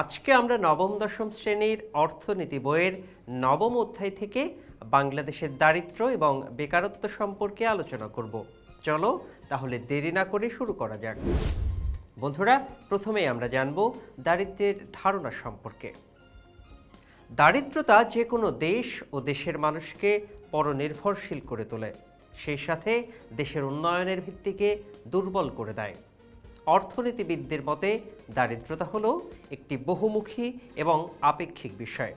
আজকে আমরা নবম, দশম শ্রেণির অর্থনীতি বইয়ের নবম অধ্যায় থেকে বাংলাদেশের দারিদ্র্য এবং বেকারত্ব সম্পর্কে আলোচনা করব। চলো তাহলে দেরি না করে শুরু করা যাক। বন্ধুরা, প্রথমেই আমরা জানব দারিদ্র্যের ধারণা সম্পর্কে। দারিদ্রতা যে কোনো দেশ ও দেশের মানুষকে পরনির্ভরশীল করে তোলে। সেই সাথে দেশের উন্নয়নের ভিত্তিকে দুর্বল করে দেয়। অর্থনীতিবিদদের মতে, দারিদ্রতা হলো একটি বহুমুখী এবং আপেক্ষিক বিষয়।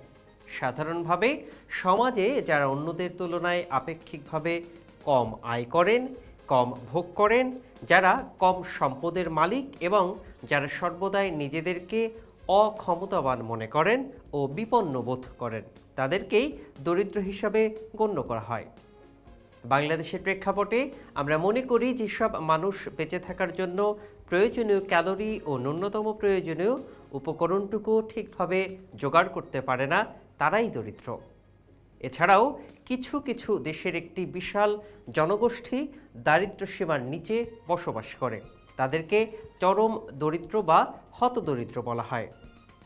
সাধারণভাবে সমাজে যারা অন্যদের তুলনায় আপেক্ষিকভাবে কম আয় করেন, কম ভোগ করেন, যারা কম সম্পদের মালিক এবং যারা সর্বদাই নিজেদেরকে অক্ষমতাবান মনে করেন ও বিপন্ন বোধ করেন, তাদেরকেই দরিদ্র হিসাবে গণ্য করা হয়। বাংলাদেশের প্রেক্ষাপটে আমরা মনে করি যেসব মানুষ বেঁচে থাকার জন্য প্রয়োজনীয় ক্যালোরি ও ন্যূনতম প্রয়োজনীয় উপকরণটুকু ঠিকভাবে জোগাড় করতে পারে না, তারাই দরিদ্র। এছাড়াও কিছু কিছু দেশের একটি বিশাল জনগোষ্ঠী দারিদ্র সীমার নিচে বসবাস করে। তাদেরকে চরম দরিদ্র বা হতদরিদ্র বলা হয়।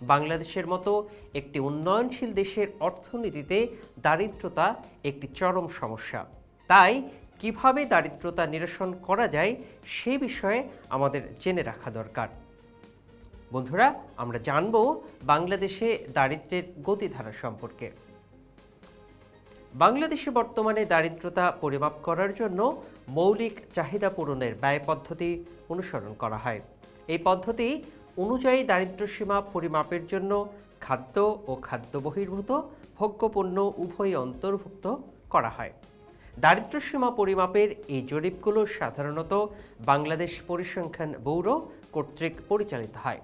বাংলাদেশের মতো একটি উন্নয়নশীল দেশের অর্থনীতিতে দারিদ্রতা একটি চরম সমস্যা। তাই কীভাবে দারিদ্রতা নিরসন করা যায় সে বিষয়ে আমাদের জেনে রাখা দরকার। বন্ধুরা, আমরা জানব বাংলাদেশে দারিদ্র্যের গতিধারা সম্পর্কে। বাংলাদেশে বর্তমানে দারিদ্রতা পরিমাপ করার জন্য মৌলিক চাহিদা পূরণের ব্যয় পদ্ধতি অনুসরণ করা হয়। এই পদ্ধতি অনুযায়ী দারিদ্র সীমা পরিমাপের জন্য খাদ্য ও খাদ্য বহির্ভূত, ভোগ্যপণ্য উভয়ই অন্তর্ভুক্ত করা হয়। দারিদ্র সীমা পরিমাপের এই জরিপগুলো সাধারণত বাংলাদেশ পরিসংখ্যান ব্যুরো কর্তৃক পরিচালিত হয়।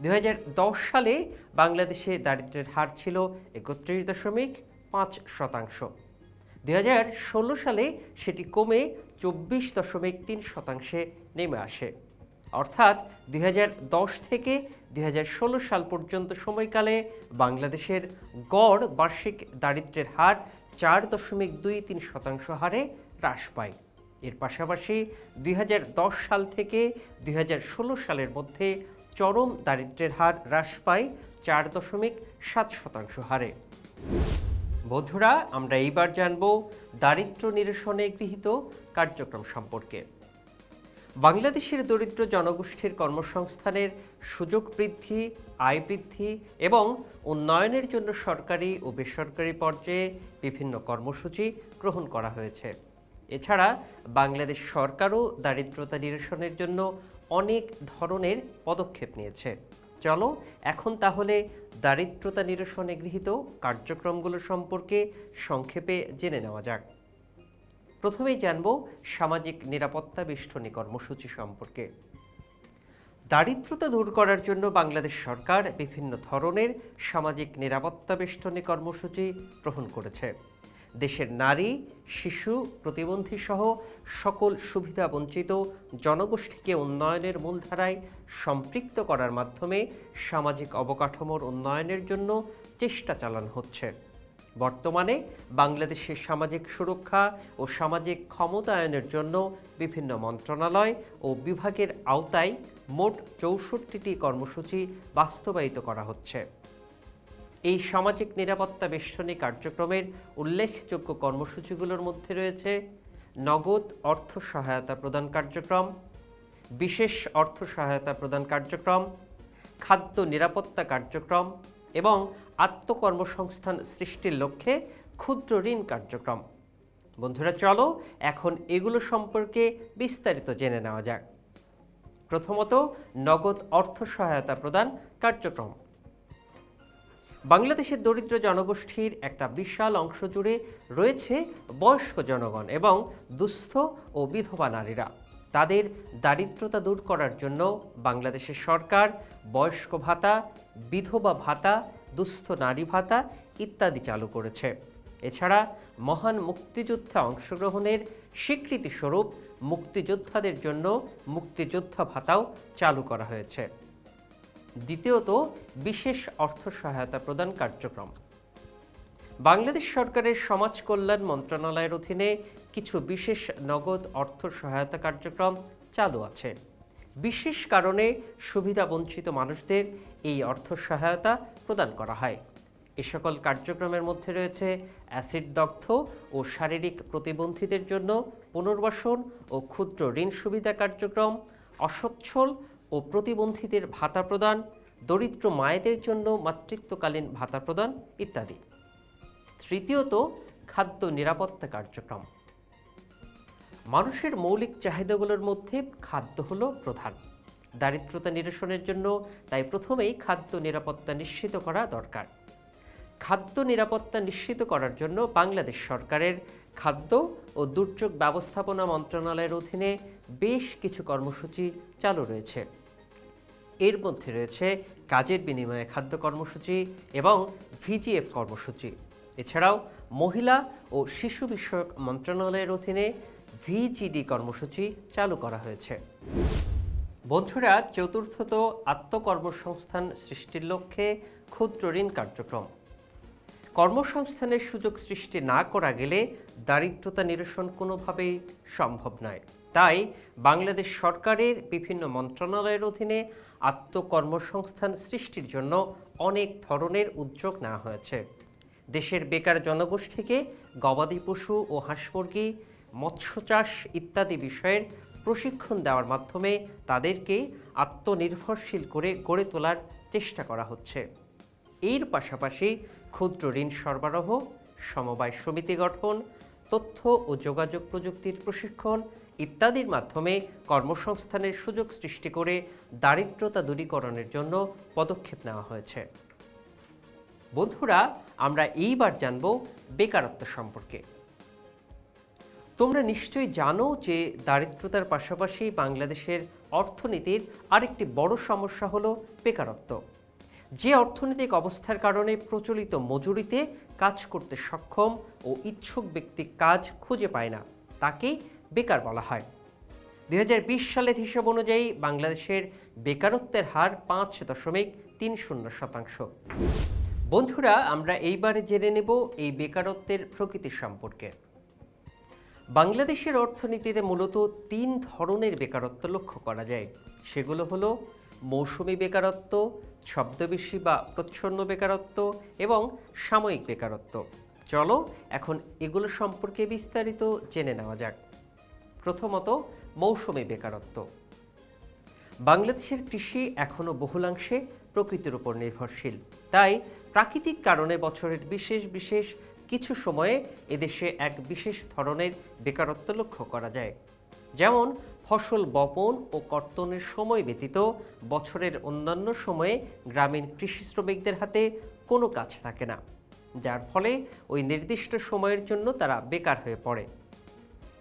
দুই হাজার দশ সালে বাংলাদেশে দারিদ্র্যের হার ছিল একত্রিশ দশমিক পাঁচ শতাংশ। দুই হাজার ষোলো সালে সেটি কমে চব্বিশ দশমিক তিন শতাংশে নেমে আসে। অর্থাৎ দুই হাজার দশ থেকে দুই হাজার ষোলো সাল পর্যন্ত সময়কালে বাংলাদেশের গড় বার্ষিক দারিদ্র্যের হার চার দশমিক দুই তিন শতাংশ হারে হ্রাস পায়। এর পাশাপাশি দুই হাজার দশ সাল থেকে দুই হাজার ষোলো সালের মধ্যে চরম দারিদ্র্যের হার হ্রাস পায় চার দশমিক সাত শতাংশ হারে। বন্ধুরা, আমরা এইবার জানব দারিদ্র নিরসনে গৃহীত কার্যক্রম সম্পর্কে। বাংলাদেশের দরিদ্র জনগোষ্ঠীর কর্মসংস্থানের সুযোগ বৃদ্ধি, আয় বৃদ্ধি এবং উন্নয়নের জন্য সরকারি ও বেসরকারি পর্যায়ে বিভিন্ন কর্মসূচি গ্রহণ করা হয়েছে। এছাড়া বাংলাদেশ সরকারও দারিদ্রতা নিরসনের জন্য অনেক ধরনের পদক্ষেপ নিয়েছে। চলো, এখন তাহলে দারিদ্রতা নিরসনে গৃহীত কার্যক্রমগুলো সম্পর্কে সংক্ষেপে জেনে নেওয়া যাক। প্রথমেই জানব সামাজিক নিরাপত্তা বেষ্টনী কর্মসূচি সম্পর্কে। দারিদ্রতা দূর করার জন্য বাংলাদেশ সরকার বিভিন্ন ধরনের সামাজিক নিরাপত্তা বেষ্টনী কর্মসূচি গ্রহণ করেছে। দেশের নারী, শিশু, প্রতিবন্ধী সহ সকল সুবিধা বঞ্চিত জনগোষ্ঠীকে উন্নয়নের মূলধারায় সম্পৃক্ত করার মাধ্যমে সামাজিক অবকাঠামোর উন্নয়নের জন্য চেষ্টা চালানো হচ্ছে। বর্তমানে বাংলাদেশের সামাজিক সুরক্ষা ও সামাজিক ক্ষমতায়নের জন্য বিভিন্ন মন্ত্রণালয় ও বিভাগের আওতায় মোট চৌষট্টিটি কর্মসূচি বাস্তবায়িত করা হচ্ছে। এই সামাজিক নিরাপত্তা বেষ্টনী কার্যক্রমের উল্লেখযোগ্য কর্মসূচিগুলোর মধ্যে রয়েছে নগদ অর্থ সহায়তা প্রদান কার্যক্রম, বিশেষ অর্থ সহায়তা প্রদান কার্যক্রম, খাদ্য নিরাপত্তা কার্যক্রম এবং আত্মকর্মসংস্থান সৃষ্টির লক্ষ্যে ক্ষুদ্র ঋণ কার্যক্রম। বন্ধুরা, চলো এখন এগুলো সম্পর্কে বিস্তারিত জেনে নেওয়া যাক। প্রথমত, নগদ অর্থ সহায়তা প্রদান কার্যক্রম। বাংলাদেশের দরিদ্র জনগোষ্ঠীর একটা বিশাল অংশ জুড়ে রয়েছে বয়স্ক জনগণ এবং দুস্থ ও বিধবা নারীরা। তাদের দারিদ্রতা দূর করার জন্য বাংলাদেশের সরকার বয়স্ক ভাতা বিধবা ভাতা, দুস্থ নারী ভাতা ইত্যাদি চালু করেছে। এছাড়া মহান মুক্তিযুদ্ধে অংশগ্রহণের স্বীকৃতিস্বরূপ মুক্তিযোদ্ধাদের জন্য মুক্তিযোদ্ধা ভাতাও চালু করা হয়েছে। দ্বিতীয়ত, বিশেষ অর্থ সহায়তা প্রদান কার্যক্রম। বাংলাদেশ সরকারের সমাজ কল্যাণ মন্ত্রণালয়ের অধীনে কিছু বিশেষ নগদ অর্থ সহায়তা কার্যক্রম চালু আছে। বিশেষ কারণে সুবিধা বঞ্চিত মানুষদের এই অর্থ সহায়তা প্রদান করা হয়। এ সকল কার্যক্রমের মধ্যে রয়েছে অ্যাসিড দগ্ধ ও শারীরিক প্রতিবন্ধীদের জন্য পুনর্বাসন ও ক্ষুদ্র ঋণ সুবিধা কার্যক্রম, অসচ্ছল ও প্রতিবন্ধীদের ভাতা প্রদান, দরিদ্র মায়েদের জন্য মাতৃত্বকালীন ভাতা প্রদান ইত্যাদি। তৃতীয়ত, খাদ্য নিরাপত্তা কার্যক্রম। মানুষের মৌলিক চাহিদাগুলোর মধ্যে খাদ্য হলো প্রধান। দারিদ্রতা নিরসনের জন্য তাই প্রথমেই খাদ্য নিরাপত্তা নিশ্চিত করা দরকার। খাদ্য নিরাপত্তা নিশ্চিত করার জন্য বাংলাদেশ সরকারের খাদ্য ও দুর্যোগ ব্যবস্থাপনা মন্ত্রণালয়ের অধীনে বেশ কিছু কর্মসূচি চালু রয়েছে। এর মধ্যে রয়েছে কাজের বিনিময়ে খাদ্য কর্মসূচি এবং ভিজিএফ কর্মসূচি। এছাড়াও মহিলা ও শিশু বিষয়ক মন্ত্রণালয়ের অধীনে ভিজিডি কর্মসূচি চালু করা হয়েছে। বন্ধুরা, চতুর্থত আত্মকর্মসংস্থান সৃষ্টির লক্ষ্যে ক্ষুদ্র ঋণ কার্যক্রম। কর্মসংস্থানের সুযোগ সৃষ্টি না করা গেলে দারিদ্রতা নিরসন কোনোভাবেই সম্ভব নয়। তাই বাংলাদেশ সরকারের বিভিন্ন মন্ত্রণালয়ের অধীনে আত্মকর্মসংস্থান সৃষ্টির জন্য অনেক ধরনের উদ্যোগ নেওয়া হয়েছে। দেশের বেকার জনগোষ্ঠীকে গবাদি পশু ও হাঁস মুরগি মৎস্য চাষ ইত্যাদি বিষয়ের প্রশিক্ষণ দেওয়ার মাধ্যমে তাদেরকে আত্মনির্ভরশীল করে গড়ে তোলার চেষ্টা করা হচ্ছে। এর পাশাপাশি ক্ষুদ্র ঋণ সরবরাহ, সমবায় সমিতি গঠন, তথ্য ও যোগাযোগ প্রযুক্তির প্রশিক্ষণ ইত্যাদির মাধ্যমে কর্মসংস্থানের সুযোগ সৃষ্টি করে দারিদ্রতা দূরীকরণের জন্য পদক্ষেপ নেওয়া হয়েছে। বন্ধুরা, আমরা এইবার জানব বেকারত্ব সম্পর্কে। তোমরা নিশ্চয়ই জানো যে দারিদ্রতার পাশাপাশি বাংলাদেশের অর্থনীতির আরেকটি বড় সমস্যা হলো বেকারত্ব। যে অর্থনৈতিক অবস্থার কারণে প্রচলিত মজুরিতে কাজ করতে সক্ষম ও ইচ্ছুক ব্যক্তি কাজ খুঁজে পায় না, তাকেই বেকার বলা হয়। দু হাজার বিশ সালের হিসাব অনুযায়ী বাংলাদেশের বেকারত্বের হার পাঁচ দশমিক তিন শূন্য শতাংশ। বন্ধুরা, আমরা এইবারে জেনে নেব এই বেকারত্বের প্রকৃতি সম্পর্কে। বাংলাদেশের অর্থনীতিতে মূলত তিন ধরনের বেকারত্ব লক্ষ্য করা যায়। সেগুলো হলো মৌসুমি বেকারত্ব ছদ্মবেশী বা প্রচ্ছন্ন বেকারত্ব এবং সাময়িক বেকারত্ব। চলো এখন এগুলো সম্পর্কে বিস্তারিত জেনে নেওয়া যাক। প্রথমত, মৌসুমি বেকারত্ব। বাংলাদেশের কৃষি এখনও বহুলাংশে প্রকৃতির উপর নির্ভরশীল। তাই প্রাকৃতিক কারণে বছরের বিশেষ বিশেষ কিছু সময়ে এদেশে এক বিশেষ ধরনের বেকারত্ব লক্ষ্য করা যায়। যেমন, ফসল বপন ও কর্তনের সময় ব্যতীত বছরের অন্যান্য সময়ে গ্রামীণ কৃষি শ্রমিকদের হাতে কোনো কাজ থাকে না, যার ফলে ওই নির্দিষ্ট সময়ের জন্য তারা বেকার হয়ে পড়ে।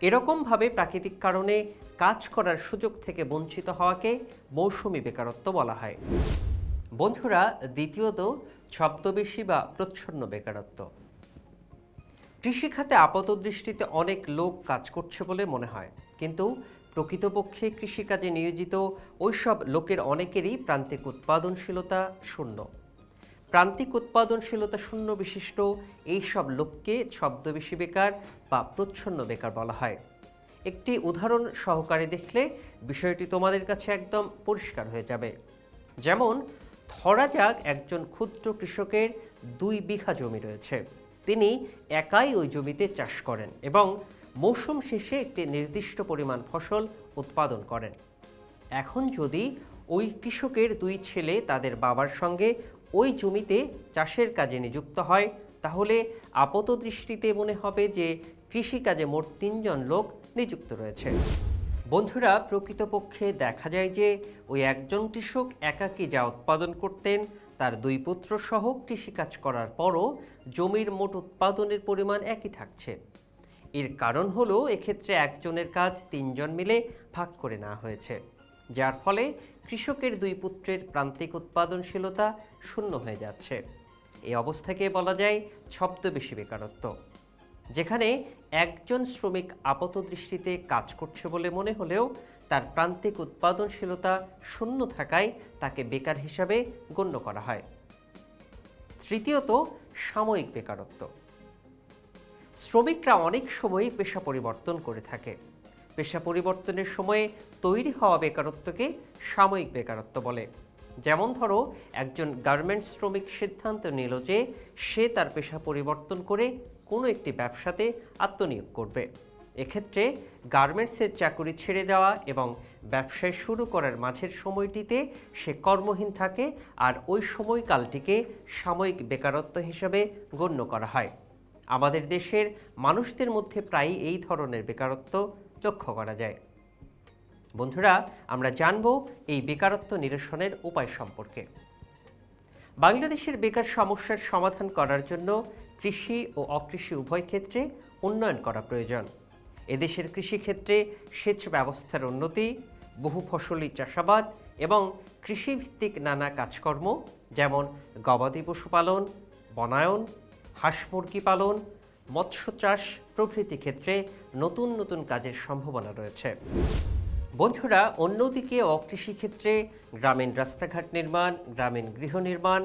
এরকমভাবে প্রাকৃতিক কারণে কাজ করার সুযোগ থেকে বঞ্চিত হওয়াকে মৌসুমি বেকারত্ব বলা হয়। বন্ধুরা, দ্বিতীয়ত ছদ্মবেশী বা প্রচ্ছন্ন বেকারত্ব। কৃষিখাতে আপাত দৃষ্টিতে অনেক লোক কাজ করছে বলে মনে হয়। কিন্তু প্রকৃতপক্ষে কৃষিকাজে নিয়োজিত ওইসব লোকের অনেকেরই প্রান্তিক উৎপাদনশীলতা শূন্য। প্রান্তিক উৎপাদনশীলতা শূন্য বিশিষ্ট এইসব লোককে ছদ্মবেশী বেকার বা প্রচ্ছন্ন বেকার বলা হয়। একটি উদাহরণ সহকারে দেখলে বিষয়টি তোমাদের কাছে একদম পরিষ্কার হয়ে যাবে। যেমন, ধরা যাক একজন ক্ষুদ্র কৃষকের দুই বিঘা জমি রয়েছে। তিনি একাই ওই জমিতে চাষ করেন এবং মৌসুম শেষে একটি নির্দিষ্ট পরিমাণ ফসল উৎপাদন করেন। এখন যদি ওই কৃষকের দুই ছেলে তাদের বাবার সঙ্গে ওই জমিতে চাষের কাজে নিযুক্ত হয়, তাহলে আপাত দৃষ্টিতে মনে হবে যে কৃষিকাজে মোট তিনজন লোক নিযুক্ত রয়েছে। বন্ধুরা, প্রকৃতপক্ষে দেখা যায় যে ওই একজন কৃষক একাকী যা উৎপাদন করতেন তার দুই পুত্র সহ কৃষিকাজ করার পরও জমির মোট উৎপাদনের পরিমাণ একই থাকছে। এর কারণ হলো এক্ষেত্রে একজনের কাজ তিনজন মিলে ভাগ করে নেওয়া হয়েছে, যার ফলে কৃষকের দুই পুত্রের প্রান্তিক উৎপাদনশীলতা শূন্য হয়ে যাচ্ছে। এই অবস্থাকে বলা যায় ছদ্মবেশী বেকারত্ব, যেখানে একজন শ্রমিক আপাত দৃষ্টিতে কাজ করছে বলে মনে হলেও তার প্রান্তিক উৎপাদনশীলতা শূন্য থাকায় তাকে বেকার হিসাবে গণ্য করা হয়। তৃতীয়ত, সাময়িক বেকারত্ব। শ্রমিকরা অনেক সময় পেশা পরিবর্তন করে থাকে। পেশা পরিবর্তনের সময়ে তৈরি হওয়া বেকারত্বকে সাময়িক বেকারত্ব বলে। যেমন ধরো, একজন গার্মেন্টস শ্রমিক সিদ্ধান্ত নিল যে সে তার পেশা পরিবর্তন করে কোনো একটি ব্যবসাতে আত্মনিয়োগ করবে। এক্ষেত্রে গার্মেন্টসের চাকুরি ছেড়ে দেওয়া এবং ব্যবসায় শুরু করার মাঝের সময়টিতে সে কর্মহীন থাকে আর ওই সময়কালটিকে সাময়িক বেকারত্ব হিসাবে গণ্য করা হয়। আমাদের দেশের মানুষদের মধ্যে প্রায়ই এই ধরনের বেকারত্ব লক্ষ্য করা যায়। বন্ধুরা, আমরা জানব এই বেকারত্ব নিরসনের উপায় সম্পর্কে। বাংলাদেশের বেকার সমস্যার সমাধান করার জন্য কৃষি ও অকৃষি উভয় ক্ষেত্রে উন্নয়ন করা প্রয়োজন। এদেশের কৃষিক্ষেত্রে সেচ ব্যবস্থার উন্নতি, বহু ফসলি চাষাবাদ এবং কৃষিভিত্তিক নানা কাজকর্ম, যেমন গবাদি পশুপালন বনায়ন, হাঁস মুরগি পালন, মৎস্য চাষ প্রভৃতি ক্ষেত্রে নতুন নতুন কাজের সম্ভাবনা রয়েছে। বন্ধুরা, অন্যদিকে অকৃষি ক্ষেত্রে গ্রামীণ রাস্তাঘাট নির্মাণ, গ্রামীণ গৃহ নির্মাণ,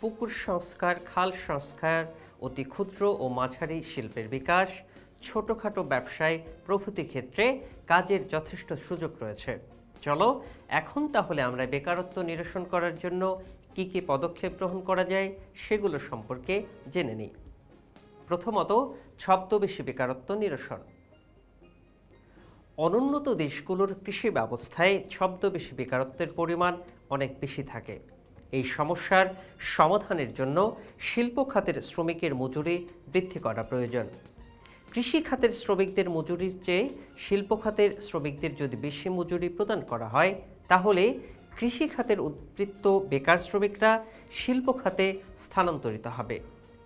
পুকুর সংস্কার, খাল সংস্কার, অতি ক্ষুদ্র ও মাঝারি শিল্পের বিকাশ ছোটোখাটো ব্যবসায় প্রভৃতি ক্ষেত্রে কাজের যথেষ্ট সুযোগ রয়েছে। চলো, এখন তাহলে আমরা বেকারত্ব নিরসন করার জন্য কি কি পদক্ষেপ গ্রহণ করা যায় সেগুলো সম্পর্কে জেনে নিই। প্রথমত, ছদ্মবেশী বেকারত্ব নিরসন। অনুন্নত দেশগুলোর কৃষি ব্যবস্থায় ছদ্মবেশী বেকারত্বের পরিমাণ অনেক বেশি থাকে। এই সমস্যার সমাধানের জন্য শিল্প খাতের শ্রমিকের মজুরি বৃদ্ধি করা প্রয়োজন। কৃষি খাতের শ্রমিকদের মজুরির চেয়ে শিল্প খাতের শ্রমিকদের যদি বেশি মজুরি প্রদান করা হয়, তাহলে কৃষি খাতের উদ্বৃত্ত বেকার শ্রমিকরা শিল্প খাতে স্থানান্তরিত হবে।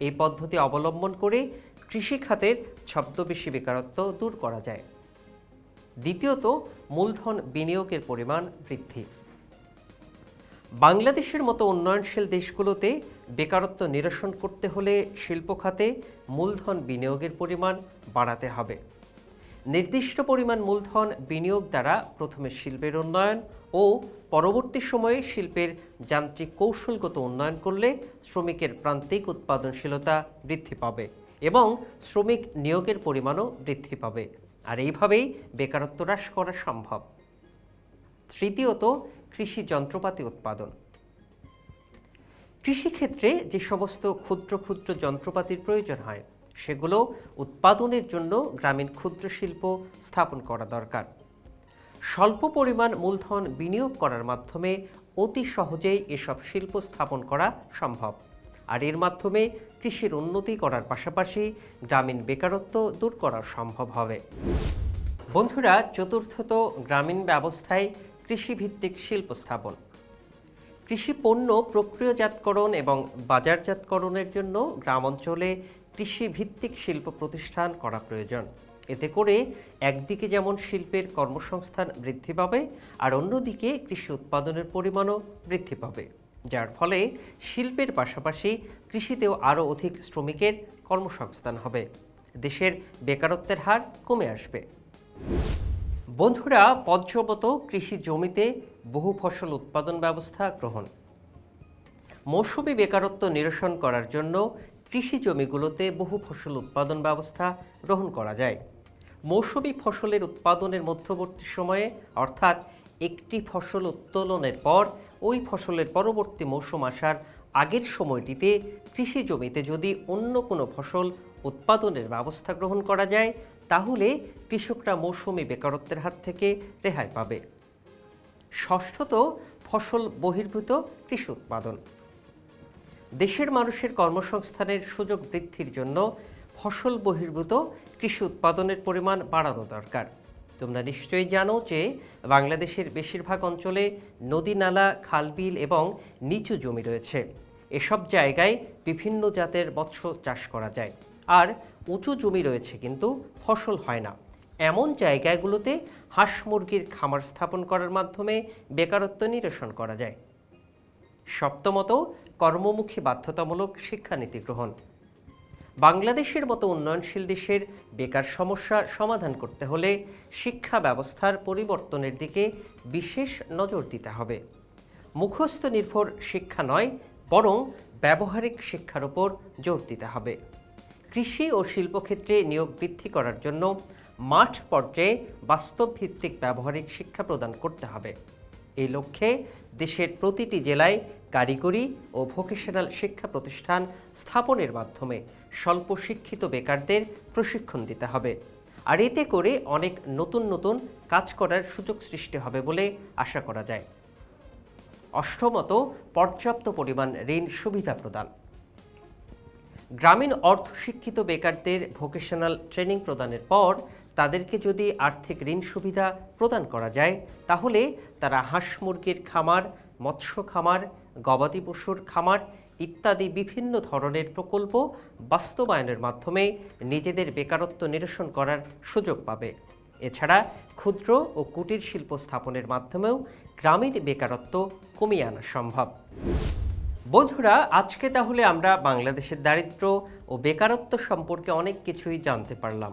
এই পদ্ধতি অবলম্বন করে কৃষি খাতের ছদ্মবেশী বেকারত্ব দূর করা যায়। দ্বিতীয়ত, মূলধন বিনিয়োগের পরিমাণ বৃদ্ধি। বাংলাদেশের মতো উন্নয়নশীল দেশগুলোতে বেকারত্ব নিরসন করতে হলে শিল্প খাতে মূলধন বিনিয়োগের পরিমাণ বাড়াতে হবে। নির্দিষ্ট পরিমাণ মূলধন বিনিয়োগ দ্বারা প্রথমে শিল্পের উন্নয়ন ও পরবর্তী সময়ে শিল্পের যান্ত্রিক কৌশলগত উন্নয়ন করলে শ্রমিকের প্রান্তিক উৎপাদনশীলতা বৃদ্ধি পাবে এবং শ্রমিক নিয়োগের পরিমাণও বৃদ্ধি পাবে। আর এইভাবেই বেকারত্ব হ্রাস করা সম্ভব। তৃতীয়ত কৃষি যন্ত্রপাতি উৎপাদন। কৃষিক্ষেত্রে যে সমস্ত ক্ষুদ্র ক্ষুদ্র যন্ত্রপাতির প্রয়োজন হয়, সেগুলো উৎপাদনের জন্য গ্রামীণ ক্ষুদ্র শিল্প স্থাপন করা দরকার। স্বল্প পরিমাণ মূলধন বিনিয়োগ করার মাধ্যমে অতি সহজেই এসব শিল্প স্থাপন করা সম্ভব। আর এর মাধ্যমে কৃষির উন্নতি করার পাশাপাশি গ্রামীণ বেকারত্ব দূর করা সম্ভব হবে। বন্ধুরা, চতুর্থত গ্রামীণ ব্যবস্থায় কৃষিভিত্তিক শিল্প স্থাপন কৃষি পণ্য প্রক্রিয়াজাতকরণ এবং বাজারজাতকরণের জন্য গ্রাম অঞ্চলে কৃষিভিত্তিক শিল্প প্রতিষ্ঠান করা প্রয়োজন। এতে করে একদিকে যেমন শিল্পের কর্মসংস্থান বৃদ্ধি পাবে, আর অন্যদিকে কৃষি উৎপাদনের পরিমাণও বৃদ্ধি পাবে। যার ফলে শিল্পের পাশাপাশি কৃষিতেও আরও অধিক শ্রমিকের কর্মসংস্থান হবে। দেশের বেকারত্বের হার কমে আসবে। বন্ধুরা, পঞ্চমত কৃষি জমিতে বহু ফসল উৎপাদন ব্যবস্থা গ্রহণ। মৌসুমি বেকারত্ব নিরসন করার জন্য কৃষি জমিগুলোতে বহু ফসল উৎপাদন ব্যবস্থা গ্রহণ করা যায়। মৌসুমি ফসলের উৎপাদনের মধ্যবর্তী সময়ে, অর্থাৎ একটি ফসল উত্তোলনের পর, ওই ফসলের পরবর্তী মৌসুম আসার আগের সময়টিতে কৃষি জমিতে যদি অন্য কোনো ফসল উৎপাদনের ব্যবস্থা গ্রহণ করা যায়, তাহলে কৃষকরা মৌসুমি বেকারত্বের হাত থেকে রেহাই পাবে। ষষ্ঠত, ফসল বহির্ভূত কৃষি উৎপাদন। দেশের মানুষের কর্মসংস্থানের সুযোগ বৃদ্ধির জন্য ফসল বহির্ভূত কৃষি উৎপাদনের পরিমাণ বাড়ানো দরকার। তোমরা নিশ্চয়ই জানো যে বাংলাদেশের বেশিরভাগ অঞ্চলে নদী নালা, খালবিল এবং নিচু জমি রয়েছে। এসব জায়গায় বিভিন্ন জাতের মৎস্য চাষ করা যায়। আর উঁচু জমি রয়েছে কিন্তু ফসল হয় না। এমন জায়গাগুলোতে হাঁস মুরগির খামার স্থাপন করার মাধ্যমে বেকারত্ব নিরসন করা যায়। সপ্তমত, কর্মমুখী বাধ্যতামূলক শিক্ষানীতি গ্রহণ। বাংলাদেশের মতো উন্নয়নশীল দেশের বেকার সমস্যা সমাধান করতে হলে শিক্ষা ব্যবস্থার পরিবর্তনের দিকে বিশেষ নজর দিতে হবে। মুখস্থ নির্ভর শিক্ষা নয়, বরং ব্যবহারিক শিক্ষার উপর জোর দিতে হবে। কৃষি ও শিল্পক্ষেত্রে নিয়োগ বৃদ্ধি করার জন্য মাঠ পর্যায়ে বাস্তব ভিত্তিক ব্যবহারিক শিক্ষা প্রদান করতে হবে। এই লক্ষ্যে দেশের প্রতিটি জেলায় কারিগরি ও ভোকেশনাল শিক্ষা প্রতিষ্ঠান স্থাপনের মাধ্যমে স্বল্প শিক্ষিত বেকারদের প্রশিক্ষণ দিতে হবে। আর এতে করে অনেক নতুন নতুন কাজ করার সুযোগ সৃষ্টি হবে বলে আশা করা যায়। অষ্টমত, পর্যাপ্ত পরিমাণ ঋণ সুবিধা প্রদান। গ্রামীণ অর্ধশিক্ষিত বেকারদের ভোকেশনাল ট্রেনিং প্রদানের পর তাদেরকে যদি আর্থিক ঋণ সুবিধা প্রদান করা যায়, তাহলে তারা হাঁস মুরগির খামার, মৎস্য খামার, গবাদি পশুর খামার ইত্যাদি বিভিন্ন ধরনের প্রকল্প বাস্তবায়নের মাধ্যমে নিজেদের বেকারত্ব নিরসন করার সুযোগ পাবে। এছাড়া ক্ষুদ্র ও কুটির শিল্প স্থাপনের মাধ্যমেও গ্রামীণ বেকারত্ব কমিয়ে আনা সম্ভব। বন্ধুরা, আজকে তাহলে আমরা বাংলাদেশের দারিদ্র ও বেকারত্ব সম্পর্কে অনেক কিছুই জানতে পারলাম।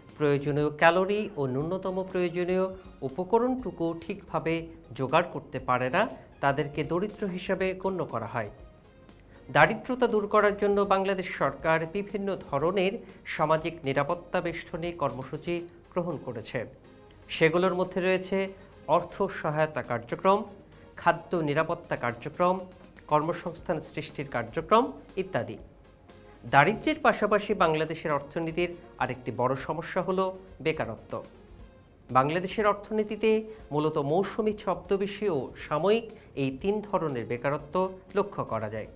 প্রয়োজনীয় ক্যালোরি ও ন্যূনতম প্রয়োজনীয় উপকরণটুকু ঠিকভাবে জোগাড় করতে পারে না, তাদেরকে দরিদ্র হিসাবে গণ্য করা হয়। দারিদ্রতা দূর করার জন্য বাংলাদেশ সরকার বিভিন্ন ধরনের সামাজিক নিরাপত্তা বেষ্টনী কর্মসূচি গ্রহণ করেছে। সেগুলোর মধ্যে রয়েছে অর্থ সহায়তা কার্যক্রম, খাদ্য নিরাপত্তা কার্যক্রম, কর্মসংস্থান সৃষ্টির কার্যক্রম ইত্যাদি। দারিদ্র্যের পাশাপাশি বাংলাদেশের অর্থনীতির আরেকটি বড় সমস্যা হল বেকারত্ব। বাংলাদেশের অর্থনীতিতে মূলত মৌসুমি ছদ্মবেশী ও সাময়িক এই তিন ধরনের বেকারত্ব লক্ষ্য করা যায়।